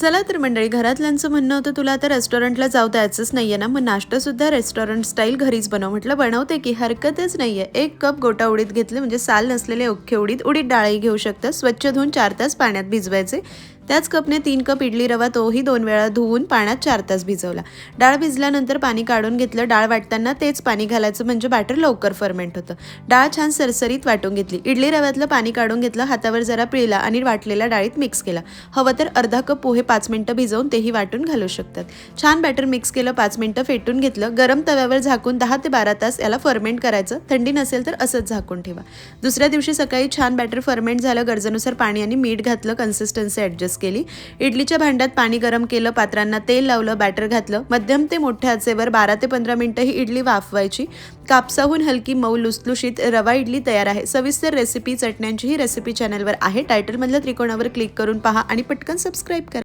चला तर मंडळी घरातल्यांचं म्हणणं होतं तुला आता रेस्टॉरंटला जाऊ द्यायचंच नाहीये ना? मग नाश्ता सुद्धा रेस्टॉरंट स्टाईल घरीच बनव. म्हटलं बनवते की हरकतच नाहीये. एक कप गोटा उडीद घेतले म्हणजे साल नसलेले अख्खे उडीद उडीद डाळही घेऊ शकता. स्वच्छ धुवून चार तास पाण्यात भिजवायचे. त्याच कपने तीन कप इडली रवा तोही दोन वेळा धुवून पाण्यात चार तास भिजवला. डाळ भिजल्यानंतर पाणी काढून घेतलं. डाळ वाटताना तेच पाणी घालायचं म्हणजे बॅटर लवकर फर्मेंट होतं. डाळ छान सरसरीत वाटून घेतली. इडली रव्यातलं पाणी काढून घेतलं. हातावर जरा पिळला आणि वाटलेल्या डाळीत मिक्स केला. हवं तर अर्धा कप पोहे पाच मिनिटं भिजवून तेही वाटून घालू शकतात. छान बॅटर मिक्स केलं. पाच मिनिटं फेटून घेतलं. गरम तव्यावर झाकून दहा ते बारा तास याला फर्मेंट करायचं. थंडी नसेल तर असंच झाकून ठेवा. दुसऱ्या दिवशी सकाळी छान बॅटर फर्मेंट झालं. गरजेनुसार पाणी आणि मीठ घातलं. कन्सिस्टन्सी ॲडजस्ट केली. इडलीच्या भांड्यात पाणी गरम केलं पात्रांना तेल लावलं बॅटर घातलं. मध्यम ते मोठ्या आचेवर बारा ते पंधरा मिनिटं ही इडली वाफवायची. कापसाहून हलकी मऊ लुसलुशीत रवा इडली तयार आहे. सविस्तर रेसिपी चटण्यांची ही रेसिपी चॅनलवर आहे. टायटलमधल्या त्रिकोणावर क्लिक करून पहा आणि पटकन सबस्क्राईब करा.